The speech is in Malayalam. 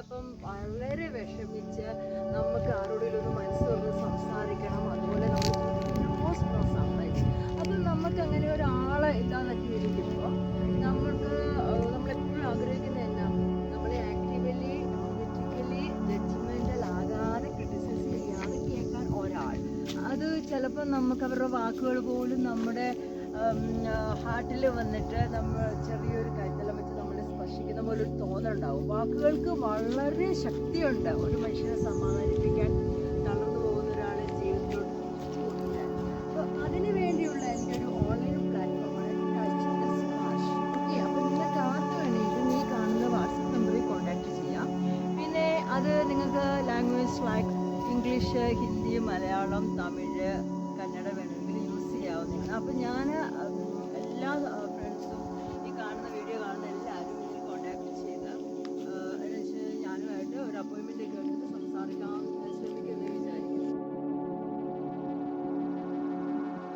ചിലപ്പം വളരെ വിഷമിച്ച് നമുക്ക് ആരോടെങ്കിലും ഒന്ന് മനസ്സ് സംസാരിക്കണം. അതുപോലെ നമ്മൾ സംസാരിക്കും അപ്പം നമുക്ക് അങ്ങനെ ഒരാളെ ഇല്ലാന്നൊക്കെ ഇരിക്കുമ്പോൾ നമുക്ക് നമ്മളെപ്പോഴും ആഗ്രഹിക്കുന്നത് എന്നാ? നമ്മളെ ആക്റ്റീവലി ക്രിറ്റിക്കലി ജഡ്ജ്മെന്റൽ ആകാതെ ക്രിറ്റിസൈസ് ചെയ്യാതെ കേൾക്കാൻ ഒരാൾ. അത് ചിലപ്പോൾ നമുക്ക് അവരുടെ വാക്കുകൾ പോലും നമ്മുടെ ഹാർട്ടിൽ വന്നിട്ട് നമ്മൾ ചെറിയൊരു കാര്യം പോലെ ഒരു തോന്നലുണ്ടാവും. വാക്കുകൾക്ക് വളരെ ശക്തിയുണ്ട്. ഒരു മനുഷ്യനെ സമാധാനിപ്പിക്കാൻ തളർന്നു പോകുന്ന ഒരാളെ ജീവിതത്തിലോട്ട് തിരിച്ചു കൊണ്ടുവരാൻ. അപ്പോൾ അതിന് വേണ്ടിയുള്ള എന്റെ ഒരു ഓൺലൈൻ കാണുന്ന കോൺടാക്റ്റ് ചെയ്യാം. പിന്നെ അത് നിങ്ങൾക്ക് language like English Hindi Malayalam Tamil Kannada വേണമെങ്കിൽ യൂസ് ചെയ്യാവുന്നതാണ്. അപ്പോൾ ഞാൻ